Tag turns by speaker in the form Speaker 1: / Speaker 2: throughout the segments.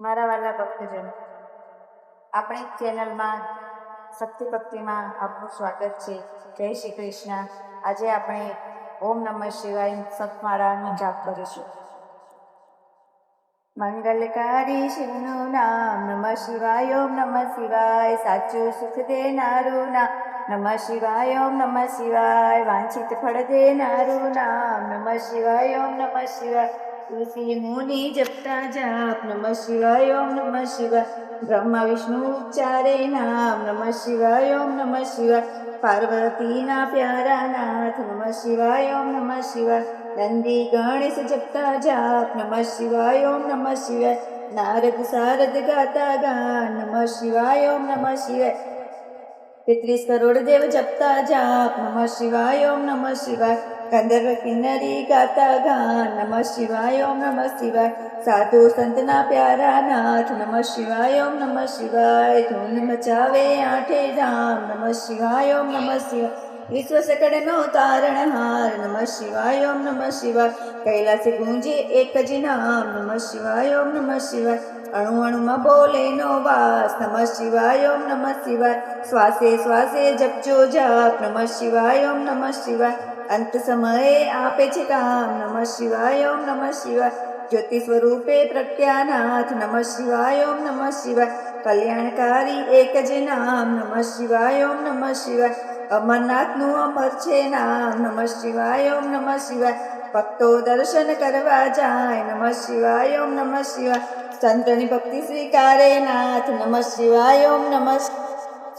Speaker 1: મારા વાલા ભક્તજન, આપણી ચેનલમાં શક્તિ ભક્તિમાં આપનું સ્વાગત છે. જય શ્રી કૃષ્ણ. આજે આપણે ઓમ નમઃ શિવાય સતમારાનો જાપ કરીશું. મંગલકારી શિવનું નામ, નમઃ શિવાય ઓમ નમઃ શિવાય, સાચું સુખ દેનારું નામ, નમઃ શિવાય ઓમ નમઃ શિવાય, વાંછિત ફળ દેનારું નામ, નમઃ શિવાય ઓમ નમઃ શિવાય. તુલસી મુનિ જપતા જાપ નમઃ શિવાય ઓમ નમઃ શિવાય બ્રહ્મા વિષ્ણુ ઉચ્ચારે નામ નમઃ શિવાય ઓમ નમઃ શિવાય પાર્વતીના પ્યારા નાથ નમઃ શિવાય ઓમ નમઃ શિવાય નંદી ગણેશ જપતા જાપ નમઃ શિવાય ઓમ નમઃ શિવાય નારદ સારદ ગાતા ગાન નમઃ શિવાય ઓમ નમઃ શિવાય તેત્રીસ કરોડ દેવ જપતા જાપ. નમઃ શિવાય, ઓમ નમઃ શિવાય. ગંધર્વ કિન્નરી ગાતા ગાન. નમઃ શિવાય, ઓમ નમઃ શિવાય. સાધુ સંતના પ્યારા નાથ. નમઃ શિવાય, ઓમ નમઃ શિવાય. ધૂન મચાવે આઠે ધામ. નમઃ શિવાય, ઓમ નમઃ શિવાય. વિશ્વ સકળનો તારણહાર નમઃ શિવાય ઓમ નમઃ શિવાય કૈલાસે ગુંજે એક જ નામ નમઃ શિવાય ઓમ નમઃ શિવાય અણુ અણુમાં બોલે નો વાસ નમઃ શિવાય ઓમ નમઃ શિવાય શ્વાસે શ્વાસે જપજો જાપ નમઃ શિવાય ઓમ નમઃ શિવાય અંત સમયે આપે છે કામ નમઃ શિવાય ઓમ નમઃ શિવાય જ્યોતિ સ્વરૂપે પ્રત્યાનાથ નમઃ શિવાય ઓમ નમઃ શિવાય કલ્યાણકારી એક જ નામ, નમઃ શિવાય, ઓમ નમઃ શિવાય. અમરનાથનું અમર છે નામ, નમઃ શિવાય, ઓમ નમઃ શિવાય. ભક્તો દર્શન કરવા જાય, નમઃ શિવાય, ઓમ નમઃ શિવાય. સંતની ભક્તિ સ્વીકારે નાથ, નમઃ શિવાય, ઓમ નમઃ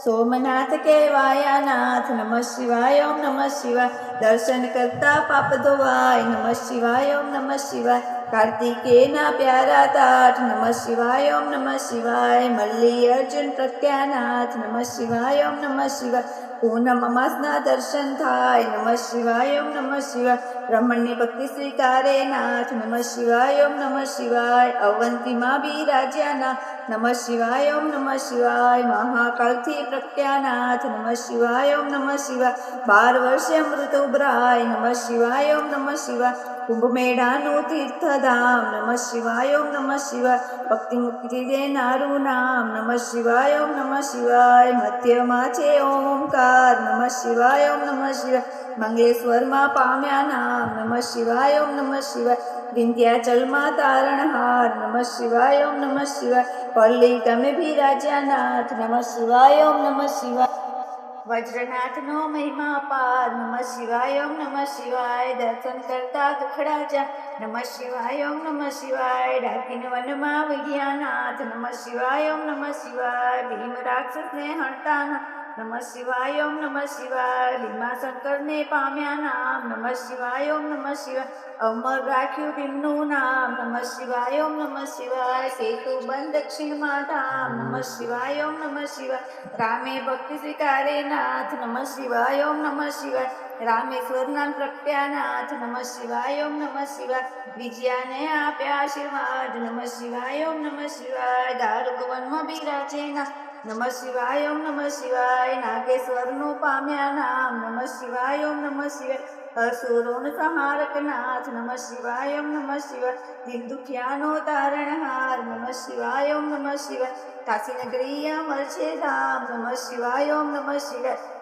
Speaker 1: સોમનાથ કહેવાયા નાથ, નમઃ શિવાય, ઓમ નમઃ શિવાય. દર્શન કરતા પાપ ધોવાય, નમઃ શિવાય, ઓમ નમઃ શિવાય. કાર્તિકેયના પ્યારા તાઠ નમઃ શિવાય ઓમ નમઃ શિવાય મલ્લી અર્જુન પ્રત્યાનાથ નમઃ શિવાય ઓમ નમઃ શિવાય પૂનમ અમાસના દર્શન થાય નમઃ શિવાય ઓમ નમઃ શિવાય બ્રહ્મણની ભક્તિ સ્વીકારે નાથ નમઃ શિવાય ઓમ નમઃ શિવાય અવંતીમાં બિરાજ્યાના નમઃ શિવાય ઓમ નમઃ શિવાય મહાકાલથી પ્રત્યાનાથ નમઃ શિવાય ઓમ નમઃ શિવાય બાર વર્ષે અમૃત ઉભરાય નમઃ શિવાય ઓમ નમઃ શિવાય કુંભ મેળાનું તીર્થધામ નમઃ શિવાય ઓમ નમઃ શિવાય ભક્તિ મુક્તિ દેનારું નામ નમઃ શિવાય ઓમ નમઃ શિવાય મધ્યમાં છે ઓમકાર નમઃ શિવાય ઓમ નમઃ શિવાય મંગલેશ્વરમાં પામ્યા નામ નમઃ શિવાય ઓમ નમઃ શિવાય વિંધ્યાચલમાં તારણહાર નમઃ શિવાય ઓમ નમઃ શિવાય પલ્લી તમે બિરાજ્યાનાથ નમઃ શિવાય ઓમ નમઃ શિવાય વજ્રનાથનો મહિમા અપાર નમઃ શિવાય, ઓમ નમઃ શિવાય. દર્શન કરતા દુખડા જા. નમઃ શિવાય, ઓમ નમઃ શિવાય. ડાકીન વનમાં વિજ્ઞાનાથ નમઃ શિવાય, ઓમ નમઃ શિવાય. ભીમ રાક્ષસને હણતા નમઃ શિવાય ઓમ નમઃ શિવાય લીમા શંકરને પામ્યા નામ નમઃ શિવાય ઓમ નમઃ શિવાય અમર રાખ્યું તેમનું નામ નમઃ શિવાય ઓમ નમઃ શિવાય સેતુ બંધ દક્ષિણમાં ધામ નમઃ શિવાય ઓમ નમઃ શિવાય રામે ભક્તિ સ્વીકારે નાથ નમઃ શિવાય ઓમ નમઃ શિવાય રામેશ્વરના પ્રત્યાનાથ નમઃ શિવાય ઓમ નમઃ શિવાય વિજયાને આપ્યા આશીર્વાદ નમઃ શિવાય ઓમ નમઃ શિવાય દારૂકવનમાં બિરાજે ના નમઃ શિવાય ઓમ નમઃ શિવાય નાગેશ્વરનું પામ્યા નામ નમઃ શિવાય ઓમ નમઃ શિવાય અસુરોન સંહારક નાથ નમઃ શિવાય ઓમ નમઃ શિવાય દિન દુખિયાનો તારણહાર નમઃ શિવાય ઓમ નમઃ શિવાય કાશી નગરી અમર છે ધામ નમઃ શિવાય ઓમ નમઃ શિવાય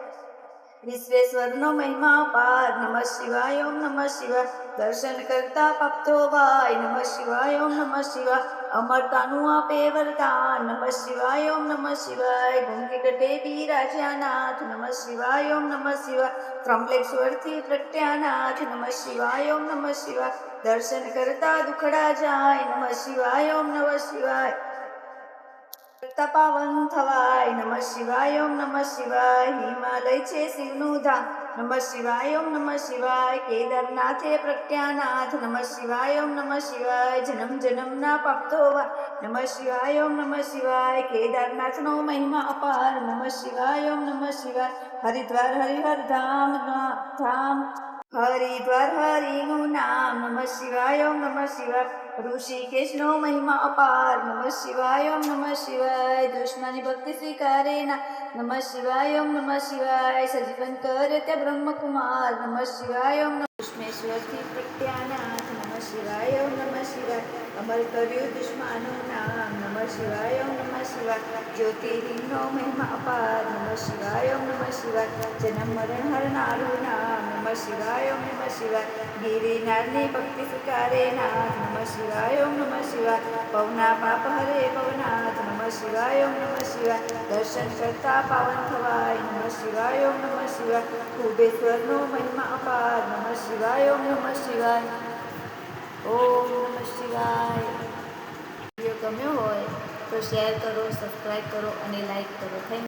Speaker 1: વિશ્વેશ્વરનો મહિમા પાર નમઃ શિવાય ઓમ નમઃ શિવાય દર્શન કરતા ભક્તો ભાઈ નમઃ શિવાય ઓમ નમઃ શિવાય અમરતાનું આપે વરદાન નમઃ શિવાય, ઓમ નમઃ શિવાય. ભૂમિ કટે બિરાજ્યાનાથ નમઃ શિવાય, ઓમ નમઃ શિવાય. ત્રંબલેશ્વરથી પ્રત્યાનાથ. નમઃ શિવાય, ઓમ નમઃ શિવાય. દર્શન કરતા દુખડા જાય. નમઃ શિવાય, ઓમ નમઃ શિવાય. તપાવન થવાય. નમ શિવાય, ઓમ નમઃ શિવાય. હિમાલય છે શિવનું ધામ. નમ શિવાય, ઓમ નમઃ શિવાય. કેદારનાથે પ્રત્યાનાથ નમ શિવાય, ઓમ નમઃ શિવાય. જન્મ જન્મના ભક્તો નમ શિવાય નમઃ શિવાય. કેદારનાથનો મહિમા અપાર. નમ શિવાય નમઃ શિવાય. હરિદ્વાર, હરિહર ધામ ધામ. हरि हरि नाम नम शिवाय ओम नम शिवाय ऋषिकेश नो महिमा अपार। नम शिवाय ओम नम शिवाय दुश्मनी भक्ति स्वीकारे ना। नम शिवाय ओम नम शिवाय। सजीवन कर ब्रह्म कुमार नम शिवाय ओम કૃષ્ણેશ્વરથી પ્રત્યાનાથ નમ શિવાય નમ શિવાય. અમર કર્યું દુશ્મનું નામ નમ શિવાય નમ શિવાય. જ્યોતિર્લિંગનો મહિમા અપાર નમ શિવાય નમ શિવાય. જન્મ મરણ હરનારું નામ નમ શિવાય નમ શિવાય. ગિરિનારની ભક્તિ સ્વીકારે નાથ નમ શિવાય નમ શિવાય. પવના પાપ હરે પવનાથ નમ શિવાય નમઃ શિવાય. દર્શન કરતા પાવન થવાય નમ શિવાય નમ શિવાય. કુબેશ્વરનો મહિમા શિવાય ઓમ નમઃ શિવાય ઓમ નમઃ શિવાય વીડિયો ગમ્યો હોય તો શેર કરો સબસ્ક્રાઈબ કરો અને લાઈક કરો. થેન્ક